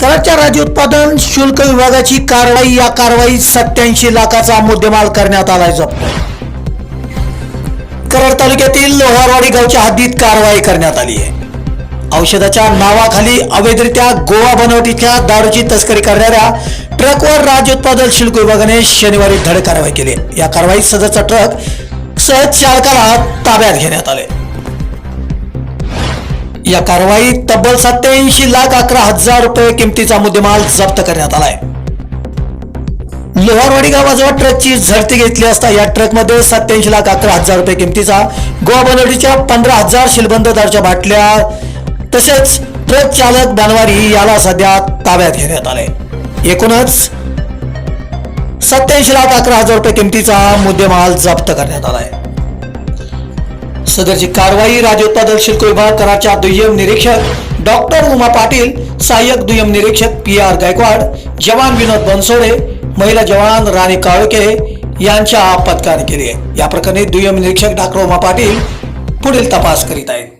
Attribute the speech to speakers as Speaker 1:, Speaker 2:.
Speaker 1: कराच्या राज्य उत्पादन शुल्क विभागाची कारवाई या कारवाईत सत्याऐंशी लाखाचा मुद्देमाल करण्यात आलाय जप्त कराड तालुक्यातील लोहारवाडी गावच्या हद्दीत कारवाई करण्यात आली आहे. औषधाच्या नावाखाली अवैधरित्या गोवा बनवटीच्या दारूची तस्करी करणाऱ्या ट्रकवर राज्य उत्पादन शुल्क विभागाने शनिवारी धड कारवाई केली. या कारवाईत सदरचा ट्रक सहज चालकाला ताब्यात घेण्यात आले. या कारवाईत तब्बल सत्याऐंशी लाख अकरा हजार रुपये किमतीचा मुद्देमाल जप्त करण्यात आलाय. लोहारवाडी गावाजवळ ट्रकची झडती घेतली असता या ट्रकमध्ये सत्याऐंशी लाख अकरा हजार रुपये किमतीचा गोवा बनवटीच्या पंधरा हजार शिलबंद बाटल्या तसेच ट्रक चालक बनवारी याला सध्या ताब्यात घेण्यात आले एकूणच सत्याऐंशी लाख अकरा हजार रुपये किमतीचा मुद्देमाल जप्त करण्यात आलाय. सदरची कारवाई राज्य उत्पादन शुल्क विभाग कराच्या दुय्यम निरीक्षक डॉक्टर उमा पाटील सहाय्यक दुय्यम निरीक्षक पी आर गायकवाड जवान विनोद बनसोडे महिला जवान राणी काळके यांच्या पथकाने केली आहे. या प्रकरणी दुय्यम निरीक्षक डॉक्टर उमा पाटील पुढील तपास करीत आहेत.